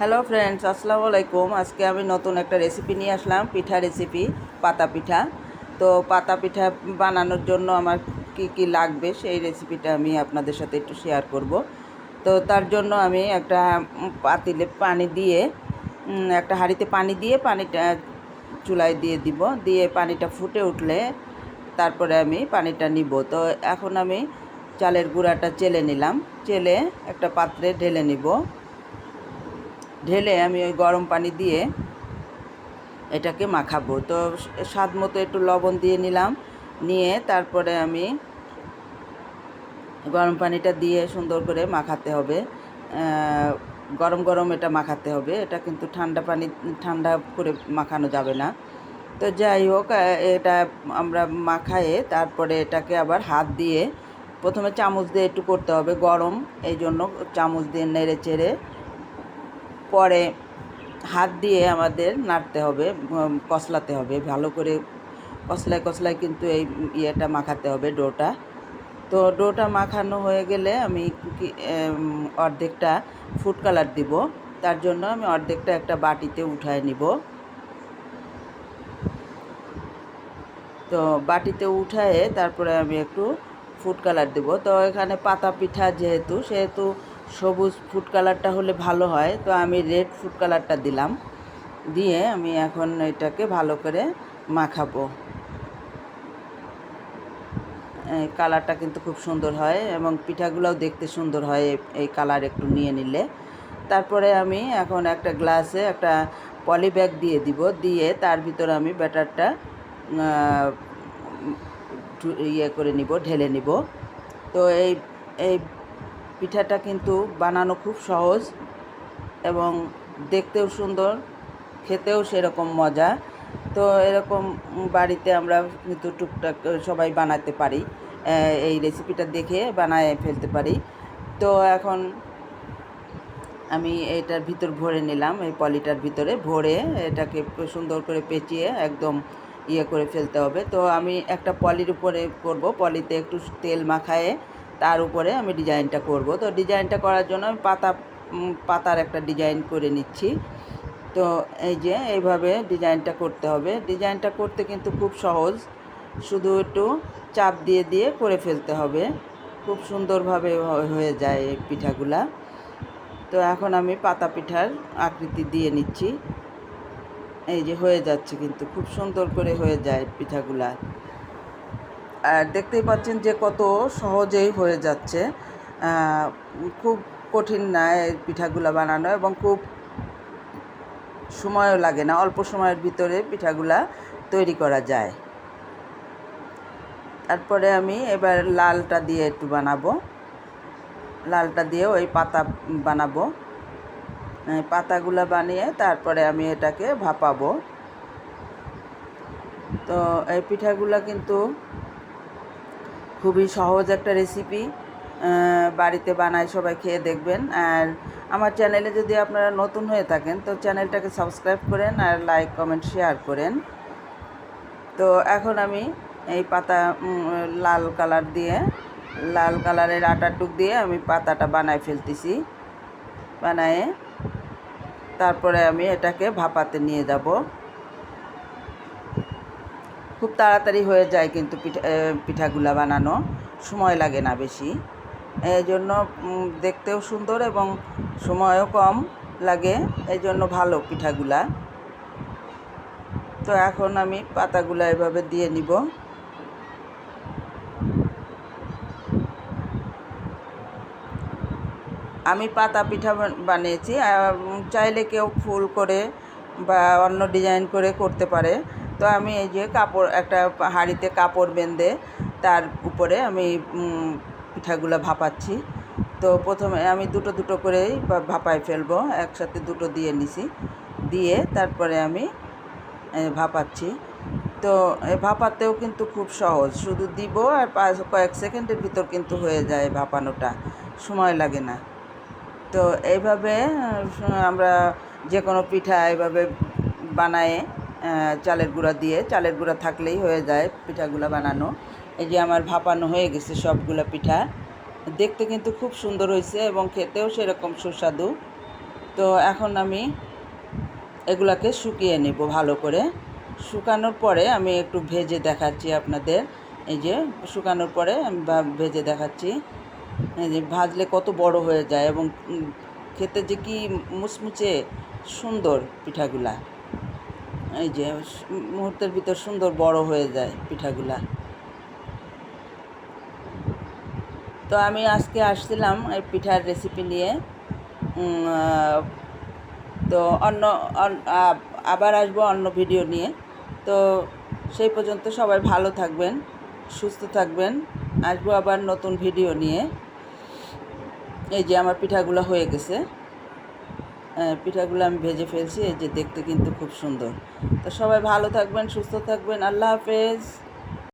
Hello friends আসসালামু আলাইকুম আজকে আমি নতুন একটা রেসিপি নিয়ে আসলাম, পিঠা রেসিপি পাতা পিঠা। তো পাতা পিঠা বানানোর জন্য আমার কি কি লাগবে সেই রেসিপিটা আমি আপনাদের সাথে একটু শেয়ার করব। তো তার জন্য আমি একটা পাতিলে পানি দিয়ে একটা হাঁড়িতে পানি দিয়ে পানিটা চুলায় দিয়ে দিব। দিয়ে পানিটা ফুটে উঠলে তারপরে আমি পানিটা নিব। তো এখন আমি চালের গুঁড়াটা চেলে নিলাম। চেলে একটা পাত্রে ঢেলে নিব। ঢেলে আমি ওই গরম পানি দিয়ে এটাকে মাখাবো। তো স্বাদ মতো একটু লবণ দিয়ে নিলাম, নিয়ে তারপরে আমি গরম পানিটা দিয়ে সুন্দর করে মাখাতে হবে। গরম গরম এটা মাখাতে হবে। এটা কিন্তু ঠান্ডা পানি, ঠান্ডা করে মাখানো যাবে না। তো যাই হোক এটা আমরা মাখায়ে তারপরে এটাকে আবার হাত দিয়ে প্রথমে চামচ দিয়ে একটু করতে হবে গরম এই জন্য চামচ দিয়ে নেড়ে চেড়ে পরে হাত দিয়ে আমাদের নাড়তে হবে কসলাতে হবে। ভালো করে কসলায় কসলায় কিন্তু এই ইয়েটা মাখাতে হবে ডোটা। তো ডোটা মাখানো হয়ে গেলে আমি অর্ধেকটা ফুড কালার দিব। তার জন্য আমি অর্ধেকটা একটা বাটিতে উঠায় নিব। তো বাটিতে উঠায়ে তারপরে আমি একটু ফুড কালার দেবো। তো এখানে পাতা পিঠা যেহেতু, সেহেতু সবুজ ফুড কালারটা হলে ভালো হয়। তো আমি রেড ফুড কালারটা দিলাম। দিয়ে আমি এখন এটাকে ভালো করে মাখাবো। কালারটা কিন্তু খুব সুন্দর হয় এবং পিঠাগুলোও দেখতে সুন্দর হয় এই- এই কালার একটু নিয়ে নিলে। তারপরে আমি এখন একটা গ্লাসে একটা পলি ব্যাগ দিয়ে দিব। দিয়ে তার ভিতরে আমি ব্যাটারটা ইয়ে করে নিব, ঢেলে নিব। তো এই এই পিঠাটা কিন্তু বানানো খুব সহজ এবং দেখতেও সুন্দর, খেতেও সেরকম মজা। তো এরকম বাড়িতে আমরা কিন্তু টুকটাক সবাই বানাতে পারি এই রেসিপিটা দেখে বানায় ফেলতে পারি। তো এখন আমি এটার ভিতর ভরে নিলাম, এই পলিটার ভিতরে ভরে এটাকে সুন্দর করে পেঁচিয়ে একদম ইয়ে করে ফেলতে হবে। তো আমি একটা পলির উপরে করব, পলিতে একটু তেল মাখায়ে তার উপরে আমি ডিজাইনটা করব। তো ডিজাইনটা করার জন্য আমি পাতা পাতার একটা ডিজাইন করে নিচ্ছি। তো এই যে এইভাবে ডিজাইনটা করতে হবে। ডিজাইনটা করতে কিন্তু খুব সহজ। শুধু একটু চাপ দিয়ে দিয়ে করে ফেলতে হবে। খুব সুন্দরভাবে হয়ে যায় এই পিঠাগুলা। তো এখন আমি পাতা পিঠার আকৃতি দিয়ে নিচ্ছি। এই যে হয়ে যাচ্ছে কিন্তু, খুব সুন্দর করে হয়ে যায় পিঠাগুলা। আর দেখতেই পাচ্ছেন যে কত সহজেই হয়ে যাচ্ছে। খুব কঠিন না পিঠাগুলা বানানো এবং খুব সময়ও লাগে না, অল্প সময়ের ভিতরে পিঠাগুলা তৈরি করা যায়। তারপরে আমি এবার লালটা দিয়ে একটু বানাবো। লালটা দিয়ে ওই পাতা বানাবো। পাতাগুলো বানিয়ে তারপরে আমি এটাকে ভাপাবো। তো এই পিঠাগুলো কিন্তু খুবই সহজ একটা রেসিপি বাড়িতে বানায় সবাই খেয়ে দেখবেন। আর আমার চ্যানেলে যদি আপনারা নতুন হয়ে থাকেন, তো চ্যানেলটাকে সাবস্ক্রাইব করেন আর লাইক কমেন্ট শেয়ার করেন। তো এখন আমি এই পাতা লাল কালার দিয়ে, লাল কালারের আটার টুক দিয়ে আমি পাতাটা বানায় ফেলতেছি। বানায়ে তারপরে আমি এটাকে ভাপাতে নিয়ে যাব। খুব তাড়াতাড়ি হয়ে যায় কিন্তু পিঠা পিঠাগুলা বানানো। সময় লাগে না বেশি। এই জন্য দেখতেও সুন্দর এবং সময়ও কম লাগে। এই জন্য ভালো পিঠাগুলা। তো এখন আমি পাতাগুলা এভাবে দিয়ে নিব। আমি পাতা পিঠা বানিয়েছি। চাইলে কেউ ফুল করে বা অন্য ডিজাইন করে করতে পারে। তো আমি এই যে কাপড়, একটা হাঁড়িতে কাপড় বেঁধে তার উপরে আমি পিঠাগুলো ভাপাচ্ছি। তো প্রথমে আমি দুটো দুটো করেই ভাপায় ফেলব, একসাথে দুটো দিয়ে নিছি। দিয়ে তারপরে আমি ভাপাচ্ছি। তো ভাপাতেও কিন্তু খুব সহজ। শুধু দিব আর পাঁচ, কয়েক সেকেন্ডের ভিতর কিন্তু হয়ে যায় ভাপানোটা। সময় লাগে না। তো এইভাবে আমরা যে কোনো পিঠা এইভাবে বানায়ে চালের গুঁড়া দিয়ে। চালের গুঁড়া থাকলেই হয়ে যায় পিঠাগুলো বানানো। এই যে আমার ভাপানো হয়ে গেছে সবগুলো পিঠা। দেখতে কিন্তু খুব সুন্দর হয়েছে এবং খেতেও সেরকম সুস্বাদু। তো এখন আমি এগুলাকে শুকিয়ে নেব ভালো করে। শুকানোর পরে আমি একটু ভেজে দেখাচ্ছি আপনাদের। এই যে শুকানোর পরে আমি ভেজে দেখাচ্ছি। এই যে ভাজলে কত বড় হয়ে যায় এবং খেতে যে কি মুচমুচে সুন্দর পিঠাগুলা। এই যে মুহূর্তের ভিতর সুন্দর বড় হয়ে যায় পিঠাগুলা। তো আমি আজকে আসছিলাম এই পিঠার রেসিপি নিয়ে। তো অন্য আবার আসব অন্য ভিডিও নিয়ে। তো সেই পর্যন্ত সবাই ভালো থাকবেন, সুস্থ থাকবেন। আসব আবার নতুন ভিডিও নিয়ে। এই যে আমার পিঠাগুলো হয়ে গেছে। পিঠাগুলো আমি ভেজে ফেলছি, এই যে দেখতে কিন্তু খুব সুন্দর। তো সবাই ভালো থাকবেন, সুস্থ থাকবেন, আল্লাহ হাফেজ।